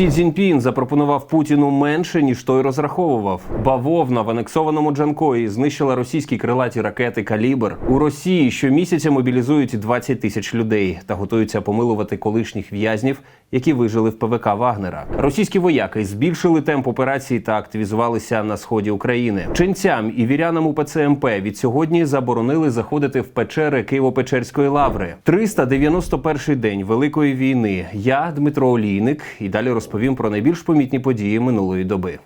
Сі Цзіньпін запропонував Путіну менше ніж той розраховував. Бавовна в анексованому Джанкої знищила російські крилаті ракети Калібр. У Росії щомісяця мобілізують 20 тисяч людей та готуються помилувати колишніх в'язнів, які вижили в ПВК Вагнера. Російські вояки збільшили темп операції та активізувалися на сході України. Ченцям і вірянам УПЦ МП від сьогодні заборонили заходити в печери Києво-Печерської лаври. 391 день великої війни. Я Дмитро Олійник і далі розповім про найбільш помітні події минулої доби.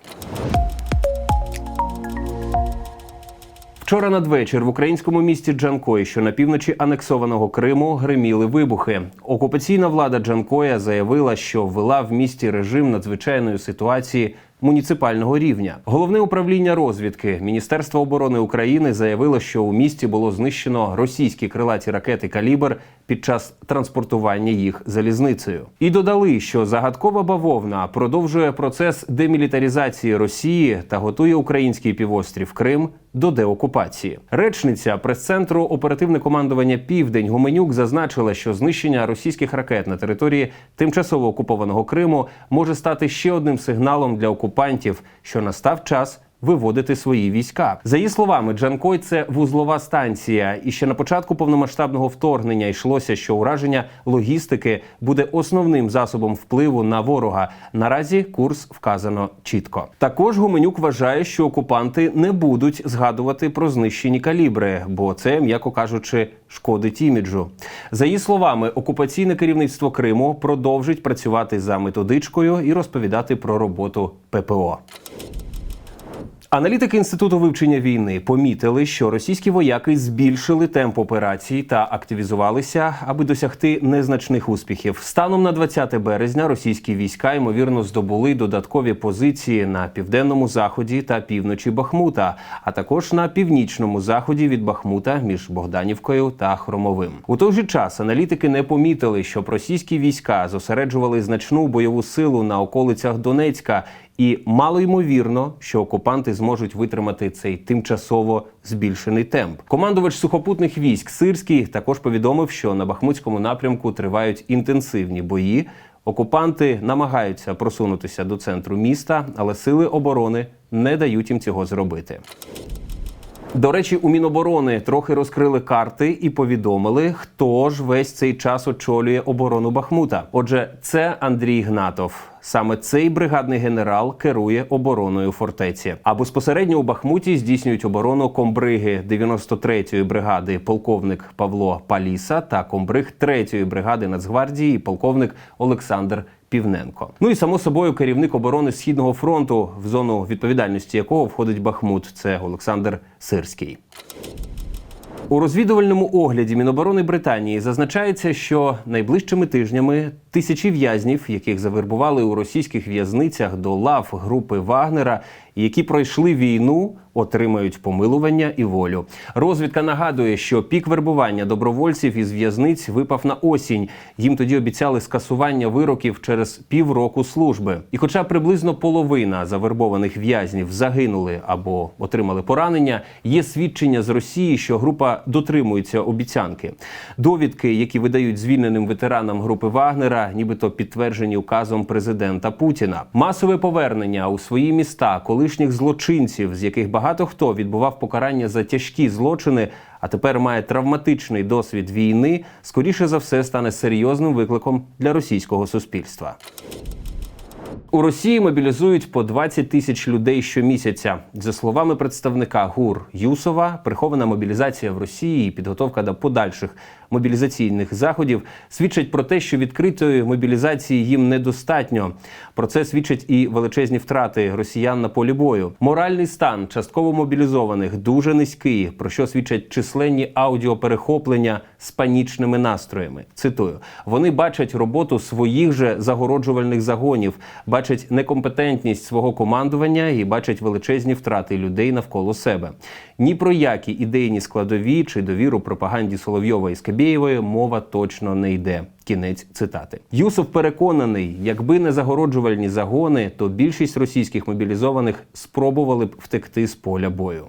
Вчора надвечір в українському місті Джанкой, що на півночі анексованого Криму, гриміли вибухи. Окупаційна влада Джанкоя заявила, що ввела в місті режим надзвичайної ситуації муніципального рівня. Головне управління розвідки Міністерства оборони України заявило, що у місті було знищено російські крилаті ракети Калібр під час транспортування їх залізницею. І додали, що загадкова бавовна продовжує процес демілітаризації Росії та готує український півострів Крим до деокупації. Речниця прес-центру оперативне командування Південь Гуменюк зазначила, що знищення російських ракет на території тимчасово окупованого Криму може стати ще одним сигналом для окупантів, що настав час. Виводити свої війська за її словами, Джанкой це вузлова станція. І ще на початку повномасштабного вторгнення йшлося, що ураження логістики буде основним засобом впливу на ворога. Наразі курс вказано чітко. Також Гуменюк вважає, що окупанти не будуть згадувати про знищені калібри, бо це, м'яко кажучи, шкодить іміджу. За її словами, окупаційне керівництво Криму продовжить працювати за методичкою і розповідати про роботу ППО. Аналітики інституту вивчення війни помітили, що російські вояки збільшили темп операцій та активізувалися, аби досягти незначних успіхів. Станом на 20 березня російські війська ймовірно здобули додаткові позиції на південному заході та півночі Бахмута, а також на північному заході від Бахмута між Богданівкою та Хромовим. У той же час аналітики не помітили, щоб російські війська зосереджували значну бойову силу на околицях Донецька. І мало ймовірно, що окупанти зможуть витримати цей тимчасово збільшений темп. Командувач сухопутних військ Сирський також повідомив, що на Бахмутському напрямку тривають інтенсивні бої. Окупанти намагаються просунутися до центру міста, але сили оборони не дають їм цього зробити. До речі, у Міноборони трохи розкрили карти і повідомили, хто ж весь цей час очолює оборону Бахмута. Отже, це Андрій Гнатов. Саме цей бригадний генерал керує обороною фортеці. А безпосередньо у Бахмуті здійснюють оборону комбриги 93-ї бригади полковник Павло Паліса та комбриг 3-ї бригади Нацгвардії полковник Олександр Півненко. Ну і само собою керівник оборони Східного фронту, в зону відповідальності якого входить Бахмут. Це Олександр Сирський. У розвідувальному огляді Міноборони Британії зазначається, що найближчими тижнями тисячі в'язнів, яких завербували у російських в'язницях до лав групи Вагнера, які пройшли війну, отримають помилування і волю. Розвідка нагадує, що пік вербування добровольців із в'язниць випав на осінь. Їм тоді обіцяли скасування вироків через півроку служби. І, хоча приблизно половина завербованих в'язнів загинули або отримали поранення, є свідчення з Росії, що група дотримується обіцянки. Довідки, які видають звільненим ветеранам групи Вагнера, нібито підтверджені указом президента Путіна. Масове повернення у свої міста колишніх злочинців, з яких багато хто відбував покарання за тяжкі злочини, а тепер має травматичний досвід війни, скоріше за все стане серйозним викликом для російського суспільства. У Росії мобілізують по 20 тисяч людей щомісяця. За словами представника ГУР Юсова, прихована мобілізація в Росії і підготовка до подальших мобілізаційних заходів свідчать про те, що відкритої мобілізації їм недостатньо. Про це свідчать і величезні втрати росіян на полі бою. Моральний стан частково мобілізованих дуже низький, про що свідчать численні аудіоперехоплення з панічними настроями. Цитую: вони бачать роботу своїх же загороджувальних загонів, бачать некомпетентність свого командування і бачать величезні втрати людей навколо себе. Ні про які ідейні складові чи довіру пропаганді Соловйова і Скабєєвої мова точно не йде. Кінець цитати. Юсов переконаний, якби не загороджувальні загони, то більшість російських мобілізованих спробували б втекти з поля бою.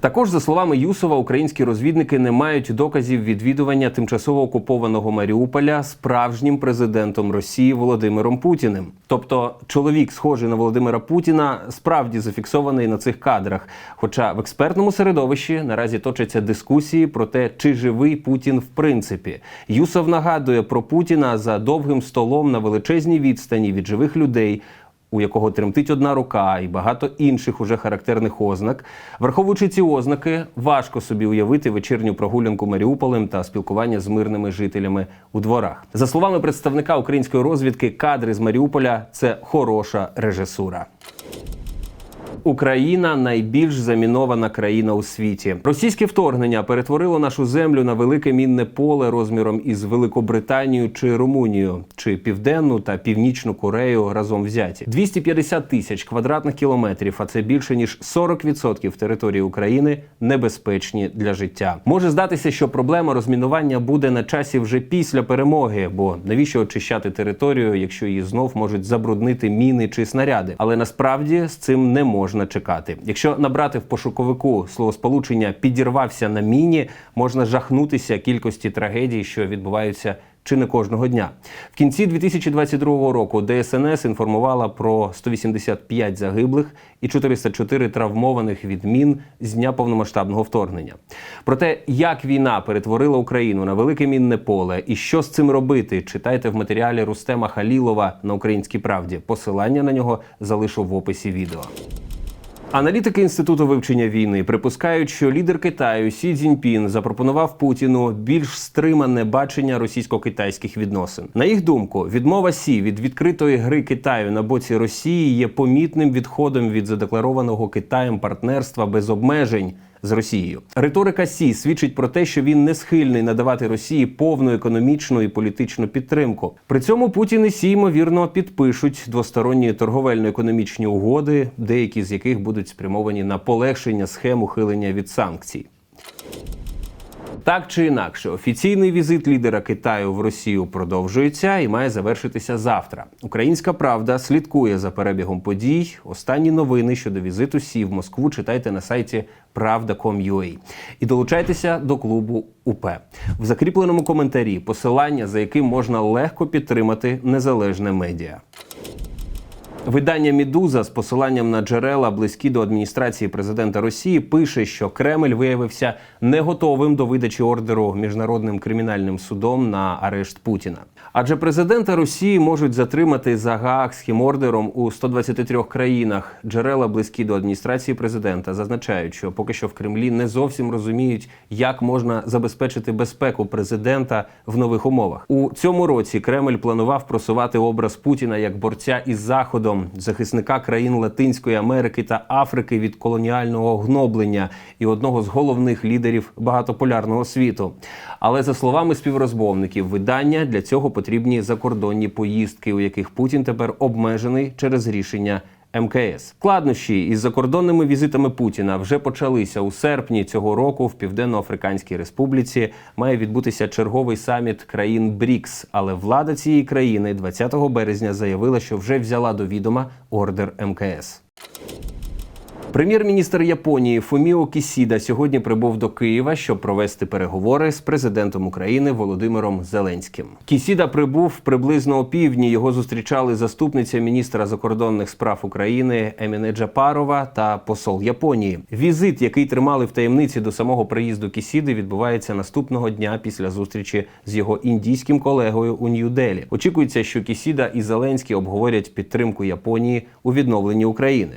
Також, за словами Юсова, українські розвідники не мають доказів відвідування тимчасово окупованого Маріуполя справжнім президентом Росії Володимиром Путіним. Тобто, чоловік, схожий на Володимира Путіна, справді зафіксований на цих кадрах. Хоча в експертному середовищі наразі точаться дискусії про те, чи живий Путін в принципі. Юсов нагадує про Путіна за довгим столом на величезній відстані від живих людей у якого тремтить одна рука і багато інших уже характерних ознак. Враховуючи ці ознаки, важко собі уявити вечірню прогулянку Маріуполем та спілкування з мирними жителями у дворах. За словами представника української розвідки, кадри з Маріуполя це хороша режисура. Україна найбільш замінована країна у світі. Російське вторгнення перетворило нашу землю на велике мінне поле розміром із Великобританію чи Румунію, чи Південну та Північну Корею разом взяті. 250 тисяч квадратних кілометрів, а це більше ніж 40% території України небезпечні для життя. Може здатися, що проблема розмінування буде на часі вже після перемоги, бо навіщо очищати територію, якщо її знов можуть забруднити міни чи снаряди? Але насправді з цим не можна можна чекати. Якщо набрати в пошуковику словосполучення підірвався на міні, можна жахнутися кількості трагедій, що відбуваються. Чи не кожного дня в кінці 2022 року ДСНС інформувала про 185 загиблих і 404 травмованих від мін з дня повномасштабного вторгнення. Про те, як війна перетворила Україну на велике мінне поле і що з цим робити, читайте в матеріалі Рустема Халілова на Українській правді. Посилання на нього залишу в описі відео. Аналітики інституту вивчення війни припускають, що лідер Китаю Сі Цзіньпін запропонував Путіну більш стримане бачення російсько-китайських відносин. На їх думку, відмова Сі від відкритої гри Китаю на боці Росії є помітним відходом від задекларованого Китаєм партнерства без обмежень з Росією. Риторика Сі свідчить про те, що він не схильний надавати Росії повну економічну і політичну підтримку. При цьому Путін і Сі, ймовірно, підпишуть двосторонні торговельно-економічні угоди, деякі з яких будуть спрямовані на полегшення схем ухилення від санкцій. Так чи інакше, офіційний візит лідера Китаю в Росію продовжується і має завершитися завтра. Українська правда слідкує за перебігом подій. Останні новини щодо візиту Сі в Москву читайте на сайті Правда.com.ua. і долучайтеся до клубу УП в закріпленому коментарі. Посилання за яким можна легко підтримати незалежне медіа. Видання Мідуза з посиланням на джерела близькі до адміністрації президента Росії пише, що Кремль виявився не готовим до видачі ордеру міжнародним кримінальним судом на арешт Путіна. Адже президента Росії можуть затримати за Гаагським ордером у 123 країнах. Джерела близькі до адміністрації президента зазначають, що поки що в Кремлі не зовсім розуміють, як можна забезпечити безпеку президента в нових умовах. У цьому році Кремль планував просувати образ Путіна як борця із заходом, захисника країн Латинської Америки та Африки від колоніального гноблення і одного з головних лідерів багатополярного світу. Але за словами співрозмовників, видання для цього потрібні закордонні поїздки, у яких Путін тепер обмежений через рішення. МКС складнощі із закордонними візитами Путіна вже почалися у серпні цього року. В Південно-Африканській Республіці має відбутися черговий саміт країн БРІКС. Але влада цієї країни 20 березня заявила, що вже взяла до відома ордер МКС. Прем'єр-міністр Японії Фуміо Кісіда сьогодні прибув до Києва, щоб провести переговори з президентом України Володимиром Зеленським. Кісіда прибув приблизно о півдні. Його зустрічали заступниця міністра закордонних справ України Еміне Джапарова та посол Японії. Візит, який тримали в таємниці до самого приїзду Кісіди, відбувається наступного дня після зустрічі з його індійським колегою у Нью-Делі. Очікується, що Кісіда і Зеленський обговорять підтримку Японії у відновленні України.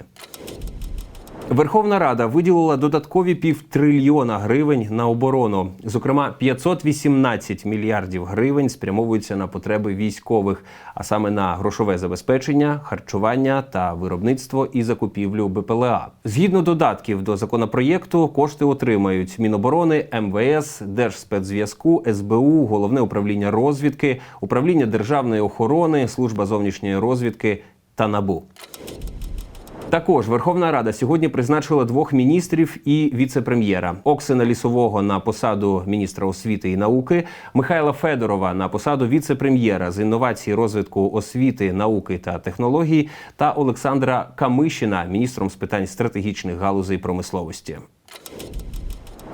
Верховна Рада виділила додаткові півтрильйона гривень на оборону. Зокрема, 518 мільярдів гривень спрямовуються на потреби військових, а саме на грошове забезпечення, харчування та виробництво і закупівлю БПЛА. Згідно додатків до законопроєкту, кошти отримають Міноборони, МВС, Держспецзв'язку, СБУ, головне управління розвідки, управління державної охорони, служба зовнішньої розвідки та набу. Також Верховна Рада сьогодні призначила двох міністрів і віце-прем'єра Оксина Лісового на посаду міністра освіти і науки, Михайла Федорова на посаду віце-прем'єра з інновації, розвитку освіти, науки та технологій, та Олександра Камишина міністром з питань стратегічних галузей промисловості.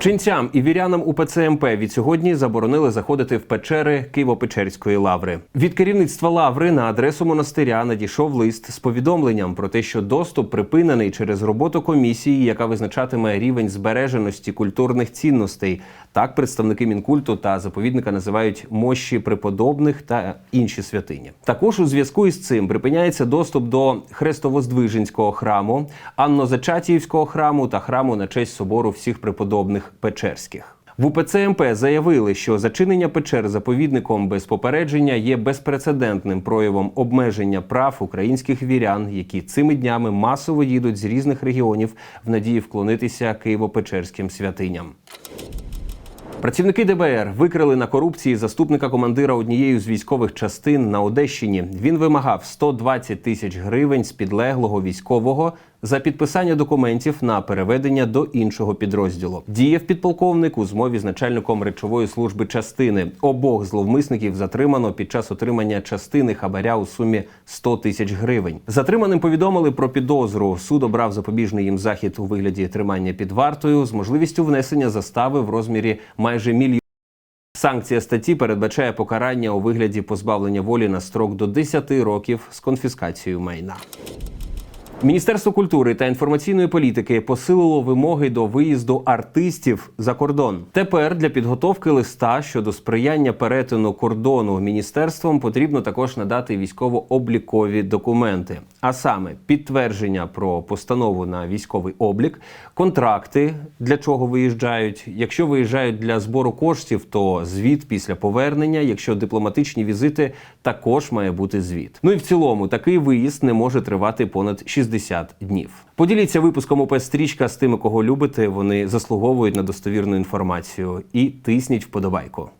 Ченцям і вірянам УПЦ МП від сьогодні заборонили заходити в печери Києво-Печерської лаври. Від керівництва лаври на адресу монастиря надійшов лист з повідомленням про те, що доступ припинений через роботу комісії, яка визначатиме рівень збереженості культурних цінностей. Так представники мінкульту та заповідника називають мощі преподобних та інші святині. Також у зв'язку із цим припиняється доступ до Хрестовоздвиженського храму, Аннозачатіївського храму та храму на честь собору всіх преподобних Печерських. В УПЦ МП заявили, що зачинення печер заповідником без попередження є безпрецедентним проявом обмеження прав українських вірян, які цими днями масово їдуть з різних регіонів в надії вклонитися Києво-Печерським святиням. Працівники ДБР викрили на корупції заступника командира однієї з військових частин на Одещині. Він вимагав 120 тисяч гривень з підлеглого військового за підписання документів на переведення до іншого підрозділу. Діяв підполковник у змові з начальником речової служби частини. Обох зловмисників затримано під час отримання частини хабаря у сумі 100 тисяч гривень. Затриманим повідомили про підозру. Суд обрав запобіжний їм захід у вигляді тримання під вартою з можливістю внесення застави в розмірі майже мільйон. Санкція статті передбачає покарання у вигляді позбавлення волі на строк до 10 років з конфіскацією майна. Міністерство культури та інформаційної політики посилило вимоги до виїзду артистів за кордон. Тепер для підготовки листа щодо сприяння перетину кордону міністерством потрібно також надати військово-облікові документи, а саме підтвердження про постанову на військовий облік, контракти, для чого виїжджають. Якщо виїжджають для збору коштів, то звіт після повернення. Якщо дипломатичні візити, також має бути звіт. Ну і в цілому такий виїзд не може тривати понад 60 днів. Поділіться випуском ОП стрічка з тими, кого любите. Вони заслуговують на достовірну інформацію. І тисніть вподобайку.